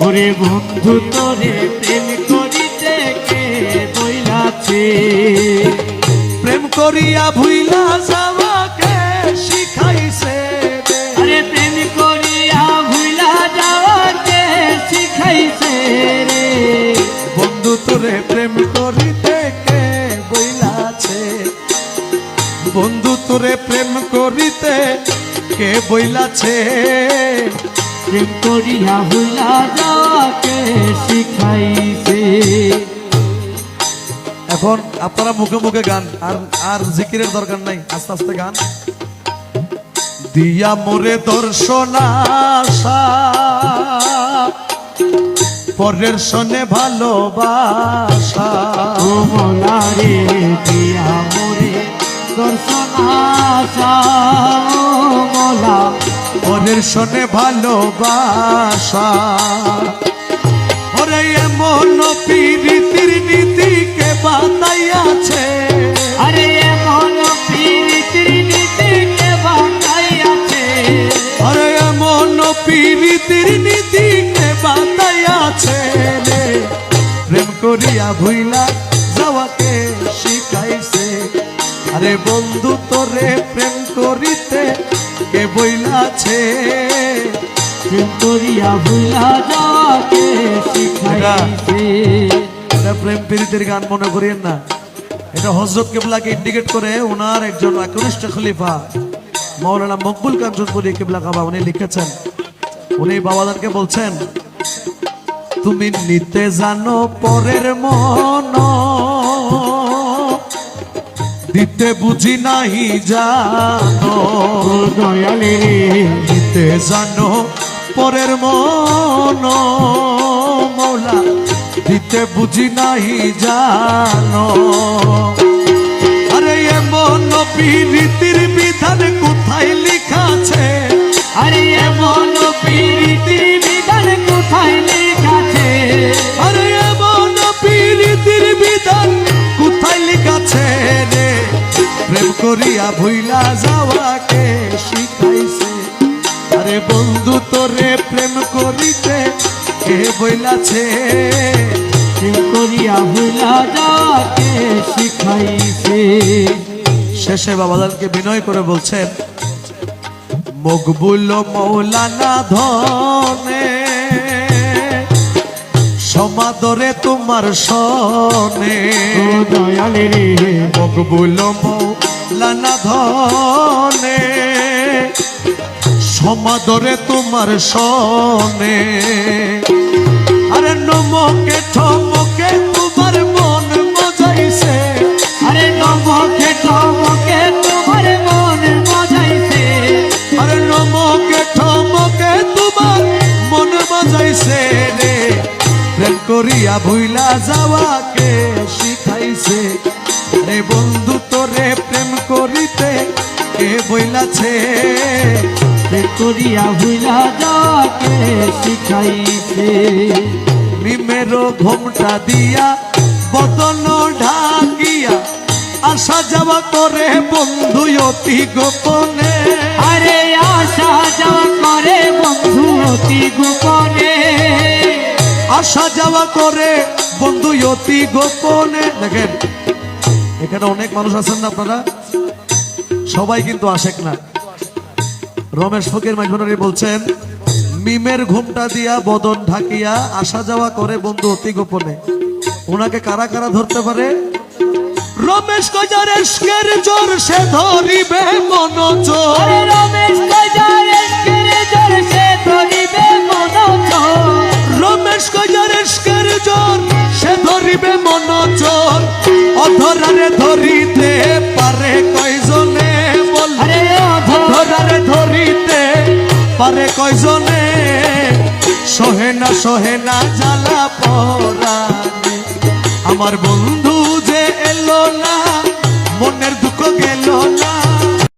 ওরে বন্ধু তোরে প্রেম করিতে কে বইলাছে? প্রেম করিয়া ভুইলা যাওয়াকে শিখাইছে রে। আরে প্রেম করিয়া ভুলা যাওয়াকে শিখাইছে রে। বন্ধু তোরে প্রেম করিতে কে বইলাছে? বন্ধু তোরে প্রেম করিতে কে বইলাছে? প্রেম করিয়া ভুলা যাওয়াকে শিখাইছে। এখন আপনারা মুখে মুখে গান আর আর জিকিরের দরকার নাই আস্তে আস্তে গান। দিয়া মোরে দর্শন আশা পরের সনে ভালোবাসা। দিয়া মোরে দর্শন আশা মোলা পরের সনে ভালোবাসা। ওরে এমন পীড়িতির নীতিকে বাতাইয়াছে আরে এমন প্রীতির নীতিকে বানাইয়াছে আরে এমন পীড়িতির নীতিকে বাতাইয়াছে রে প্রেম করিয়া ভুইলা যাওয়াকে শিখাইছে। আরে বন্ধু তোরে প্রেম করিতে কে বইলাছে? করিয়া ভুলা যাওয়াকে শিখাইছে। প্রেম পীড়িতের গান মনে করিয়েন না। এটা হজরত কেবলাকে ইন্ডিকেট করে ওনার একজন একনিষ্ঠ খলিফা মৌলানা মকবুল কাঞ্চনপুরি কেবলা কাবা উনি লিখেছেন। উনি বাবাদানকে বলছেন তুমি নিতে জানো পরের মন দিতে বুঝি নাহি জানো। দয়ালি দিতে জানো পরের মন মৌলা দিতে বুঝি নাহি জানো। আরে এমন পীড়িতির করিয়া ভুইলা যাওয়াকে শিখাইছে। আরে বন্ধু তোরে প্রেম করিতে কে বইলাছে? প্রেম করিয়া ভুলা যাওয়াকে শিখাইছে। শেষে বাবাদানকে বিনয় করে বলছেন মকবুল মৌলানা ধনে সমাদরে তোমার সনে। দয়ালে মকবুল মৌলানা ধনে, সমাদরে তোমার সনে। আরে নমকে, ঠমকে, তোমার মন মজাইছে। আরে নমকে, ঠমকে, তোমার মন মজাইছে। আরে নমকে, ঠমকে, তোমার মন মজাইছে রে। করিয়া ভুইলা যাওয়াকে প্রেম করিয়া ভুলা যাওয়াকে শিখাইছে। মিমেরো ঘোমটা দিয়া বদন ঢাকিয়া আসা যাওয়া করে বন্ধু অতি গোপনে। আরে আশা যাওয়া করে বন্ধু অতি গোপনে। আসা যাওয়া করে বন্ধু অতি গোপনে। দেখেন এখানে অনেক মানুষ আছেন না আপনারা? সবাই কিন্তু আশেক না। রমেশ ফকির মাইখনারি বলছেন, মিমের ঘুমটা দিয়া বদন ঢাকিয়া আসা যাওয়া করে বন্ধু অতি গোপনে। ওনাকে কারা কারা ধরতে পারে? রমেশ কজারের জোর সে ধরিবে মন জোর রমেশ কজারেশকের জোর সে পারে কয়জনে? সহে না সহে না জ্বালা পরা আমার বন্ধু